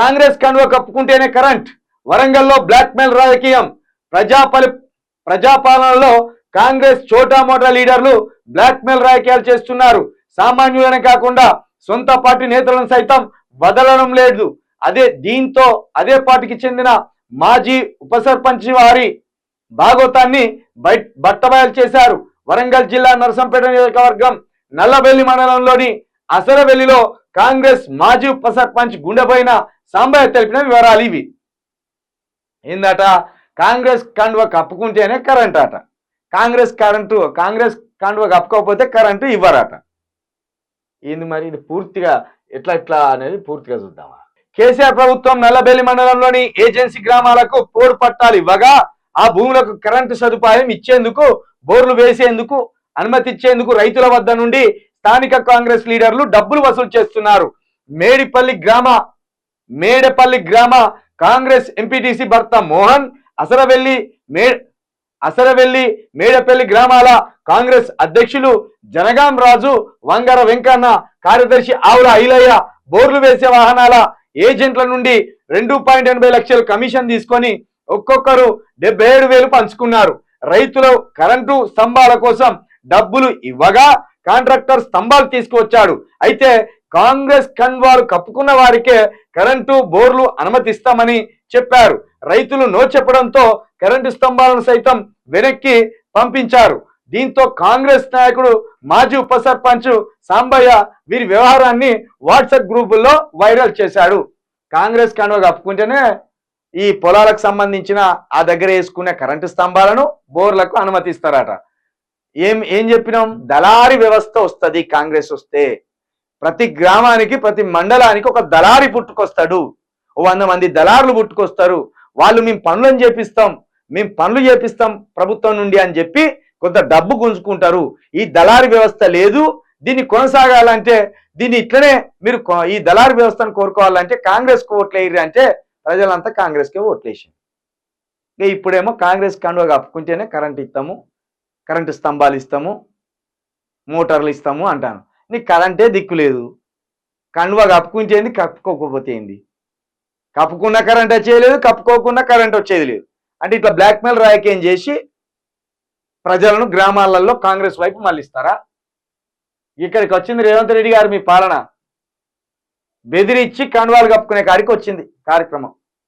కాంగ్రెస్ కండువ కప్పుకుంటేనే కరెంట్. వరంగల్లో బ్లాక్మెయిల్ రాజకీయం. ప్రజాపలి ప్రజాపాలనలో కాంగ్రెస్ చోటా మోటా లీడర్లు బ్లాక్మెయిల్ రాజకీయాలు చేస్తున్నారు. సామాన్యులనే కాకుండా సొంత పార్టీ నేతలను సైతం వదలడం లేదు. అదే దీంతో అదే పార్టీకి చెందిన మాజీ ఉప సర్పంచ్ వారి భాగోతాన్ని బయట బట్టబయలు చేశారు. వరంగల్ జిల్లా నరసంపేట నియోజకవర్గం నల్లబెల్లి మండలంలోని అసరవెల్లిలో కాంగ్రెస్ మాజీ ఉప సర్పంచ్ గుండెపోయిన సాంబయ్య తెలిపిన వివరాలు ఇవి. ఏందట? కాంగ్రెస్ కండువ కప్పుకుంటేనే కరెంట్ అట కాంగ్రెస్ కరెంటు కాంగ్రెస్ కండువ కప్పుకోకపోతే కరెంటు ఇవ్వరట. ఏంది మరి? ఇది పూర్తిగా ఎట్లా ఎట్లా అనేది పూర్తిగా చూద్దామా? కేసీఆర్ ప్రభుత్వం నల్లబెల్లి మండలంలోని ఏజెన్సీ గ్రామాలకు పోరు పట్టాలు ఇవ్వగా ఆ భూములకు కరెంటు సదుపాయం ఇచ్చేందుకు బోర్లు వేసేందుకు అనుమతి ఇచ్చేందుకు రైతుల వద్ద నుండి స్థానిక కాంగ్రెస్ లీడర్లు డబ్బులు వసూలు చేస్తున్నారు. మేడిపల్లి గ్రామ మేడపల్లి గ్రామ కాంగ్రెస్ ఎంపీటీసీ భర్త మోహన్ అసరవెల్లి మే అసరవెల్లి మేడపల్లి గ్రామాల కాంగ్రెస్ అధ్యక్షులు జనగాం రాజు వంగర వెంకన్న కార్యదర్శి ఆవుల ఐలయ్య బోర్లు వేసే వాహనాల ఏజెంట్ల నుండి రెండు పాయింట్ ఎనభై లక్షలు కమిషన్ తీసుకొని ఒక్కొక్కరు డెబ్బై ఏడు వేలు పంచుకున్నారు. రైతులు కరెంటు స్తంభాల కోసం డబ్బులు ఇవ్వగా కాంట్రాక్టర్ స్తంభాలు తీసుకువచ్చాడు. అయితే కాంగ్రెస్ కన్వారు కప్పుకున్న వారికే కరెంటు బోర్లు అనుమతిస్తామని చెప్పారు. రైతులు నో చెప్పడంతో కరెంటు స్తంభాలను సైతం వెనక్కి పంపించారు. దీంతో కాంగ్రెస్ నాయకుడు మాజీ ఉప సర్పంచ్ సాంబయ్య వీరి వ్యవహారాన్ని వాట్సాప్ గ్రూపుల్లో వైరల్ చేశాడు. కాంగ్రెస్ కండువ కప్పుకుంటేనే ఈ పొలాలకు సంబంధించిన ఆ దగ్గర వేసుకునే కరెంటు స్తంభాలను బోర్లకు అనుమతిస్తారట. ఏం ఏం చెప్పినాం? దళారి వ్యవస్థ వస్తుంది కాంగ్రెస్ వస్తే. ప్రతి గ్రామానికి ప్రతి మండలానికి ఒక దళారి పుట్టుకొస్తాడు. ఓ వంద మంది దళారులు పుట్టుకొస్తారు. వాళ్ళు మేము పనులను చేపిస్తాం. మేము పనులు చేపిస్తాం ప్రభుత్వం నుండి అని చెప్పి కొంత డబ్బు గుంజుకుంటారు. ఈ దళారి వ్యవస్థ లేదు. దీన్ని కొనసాగాలంటే దీన్ని ఇట్లనే మీరు ఈ దళారి వ్యవస్థను కోరుకోవాలంటే కాంగ్రెస్కి ఓట్లేయరు అంటే ప్రజలంతా కాంగ్రెస్కే ఓట్లేసారు ఇక ఇప్పుడేమో కాంగ్రెస్ కండువ కప్పుకుంటేనే కరెంట్ ఇస్తాము కరెంటు స్తంభాలు ఇస్తాము మోటార్లు ఇస్తాము అంటాను. నీకు కరెంటే దిక్కు లేదు. కండువ కప్పుకుంటే ఏంది? కప్పుకోకపోతే కప్పుకున్న కరెంట్ వచ్చేది లేదు కప్పుకోకుండా కరెంట్ వచ్చేది లేదు. అంటే ఇట్లా బ్లాక్మెయిల్ రాయకేం చేసి ప్రజలను గ్రామాలలో కాంగ్రెస్ వైపు మళ్ళిస్తారా? ఇక్కడికి వచ్చింది రేవంత్ రెడ్డి గారు మీ పాలన. బెదిరించి కండువాలు కప్పుకునే కాడికి వచ్చింది కార్యక్రమం.